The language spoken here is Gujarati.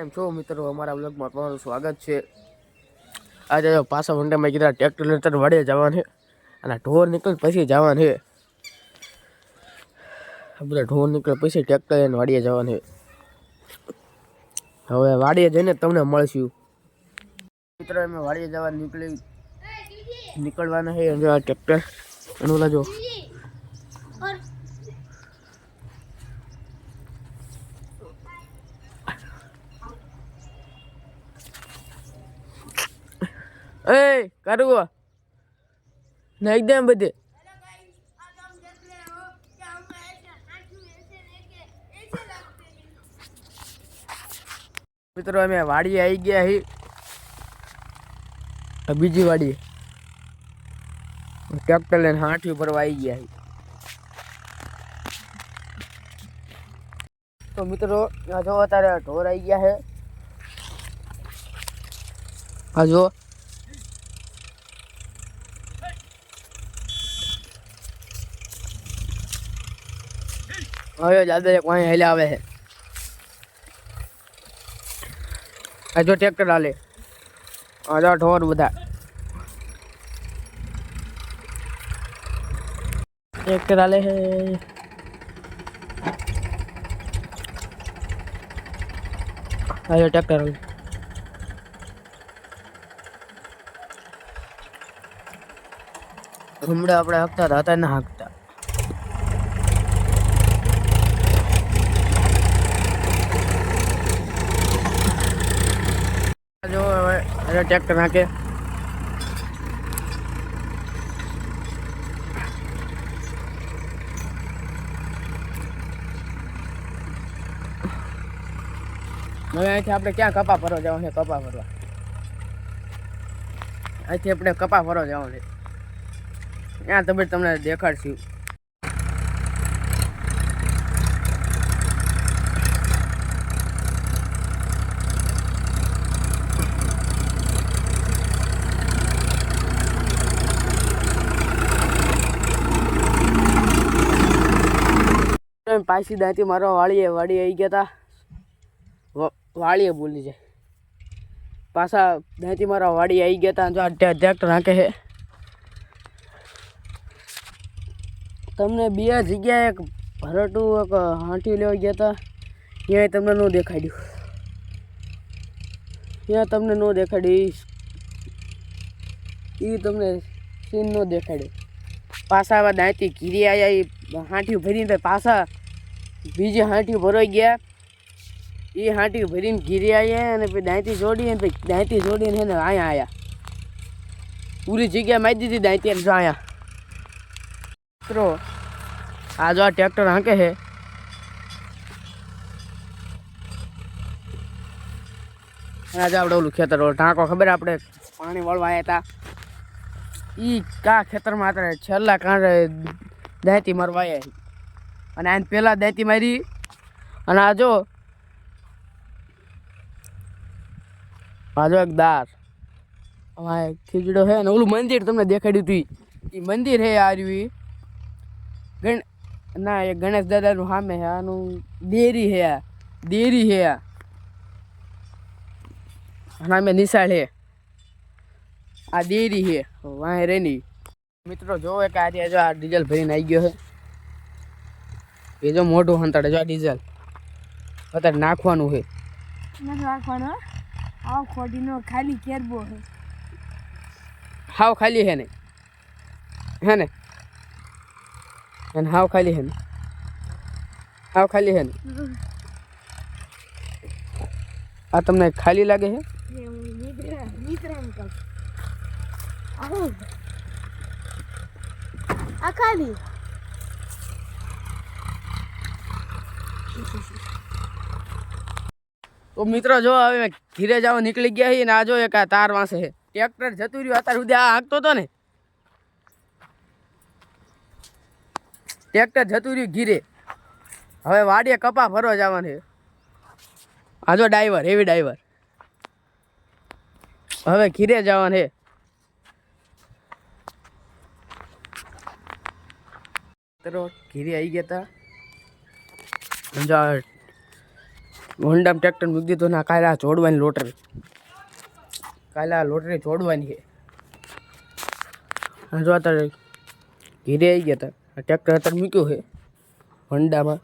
કેમ છો મિત્રો, અમારા બ્લોગમાં તમારું સ્વાગત છે. આજે પાછા વંડામાં કીધા ટ્રેક્ટર લેટર વડે જવાનું છે. અને ઢોર નીકળે પછી જવાનું છે. બધા ઢોર નીકળે પછી ટ્રેક્ટર લઈને વાડીએ જવાનું છે. હવે વાડીએ જઈને તમને મળશું. મિત્રો, અમે વાડીએ જવા નીકળી નીકળવાના છે. ટ્રેક્ટર એનું જો એ કરું નાખ દે બધે. મિત્રો, અમે વાડી આવી ગયા હી. બીજી વાડી ટ્રેક્ટર લઈને હાંઠી ભરવા આવી ગયા હી. તો મિત્રો, આ જો અત્યારે ઢોર આવી ગયા છે આ જો હવે દાદા એક વાંહે હેલે આવે છે. આ જો ટ્રેક્ટર હાલે. આ ઢોર બધા. ટ્રેક્ટર હાલે છે. આ જો ટ્રેક્ટર હાલે. હમણાં આપણે હકતા હતા ના હકતા જો હવે ટ્રેક્ટર નાખે હવે અહીંથી આપણે ક્યાં કપા ફરવા જવાનું છે? કપા ફરવા અહીંથી આપણે કપા ફરવા જવાનું છે. ત્યાં તમે તમને દેખાડશું? એમ પાછી દાંતી મારવા વાળીએ વાડી આવી ગયા હતા વાળીએ બોલી જાય. પાછા દાંતી મારવા વાળી આવી ગયા હતા જો આ ટ્રે- ટ્રેક્ટર નાખે છે. તમને બે જગ્યાએ એક ભરટું, એક હાંટી લેવા ગયા હતા ત્યાં તમને ન દેખાડ્યું. ત્યાં તમને ન દેખાડ્યું. એ તમને સીન ન દેખાડ્યું. પાછા આવા દાંતી ઘીરી આવ્યા એ હાંઠી ભરીને પાછા બીજી હાંઠી ભરાઈ ગયા. એ હાંઠી ભરીને ઘીરી આવ્યા અને પછી દાંતી જોડીએ ને પછી દાંતી જોડીને એને અહીંયા આવ્યા પૂરી જગ્યા મારી દીધી દાંતી જો અહીંયા. મિત્રો, આ જો આ ટ્રેક્ટર હાંકે છે. આજે આપણે ઓલું ખેતર ઓલું ટાંકો ખબર આપણે પાણી વળવા આવ્યા હતા એ કા ખેતરમાં અત્યારે છેલ્લા કાંડે દાંતી મરવા આવ્યા. અને આને પહેલાં દાંતી મારી. અને આ જો. આ જો એક દાર. અમારે ખીચડો છે અને ઓલું મંદિર તમને દેખાડ્યું હતું એ મંદિર છે આ રહ્યું ગણ ના, એ ગણેશ દાદાનું સામે છે આનું ડેરી છે આ. ડેરી છે આ. સામે નિશાળ છે આ ડેરી છે વાંહે રેની. મિત્રો, જોવે કે આજે આ ડીઝલ ભરીને આવી ગયો છે. એ જો મોઢું હંતાડે જો આ ડીઝલ. અત્યારે નાખવાનું છે. નથી રાખવાનો આવ ખોટીનો ખાલી કેરબો છે. હાવ ખાલી હે ને. હે ને? અને હાવ ખાલી હે ને. હાવ ખાલી હે ને. આ તમને ખાલી લાગે છે? આ ખાલી તો મિત્રો જો હવે ઘીરે જવા નીકળી ગયા છીએ ને આ જો એક આ તાર વાંસે છે. ટ્રેક્ટર જતું રહ્યું અત્યાર સુધી આ હાંકતો હતો ને. ટ્રેક્ટર જતું રહ્યું ઘીરે. હવે વાડીએ કપા ફરવા જવાનું છે. આ જો ડ્રાઈવર હેવી ડ્રાઈવર. હવે ઘીરે જવાનું છે. ઘીરે આવી ગયા હતા આ હોન્ડામાં ટ્રેક્ટર મૂકી દીધું ના કાલે આ જોડવાની લોટરી. કાલે આ લોટરી જોડવાની છે. જો અત્યારે ઘીરે આવી ગયા હતા. ટ્રેક્ટર અત્યારે મૂક્યું છે હોન્ડામાં.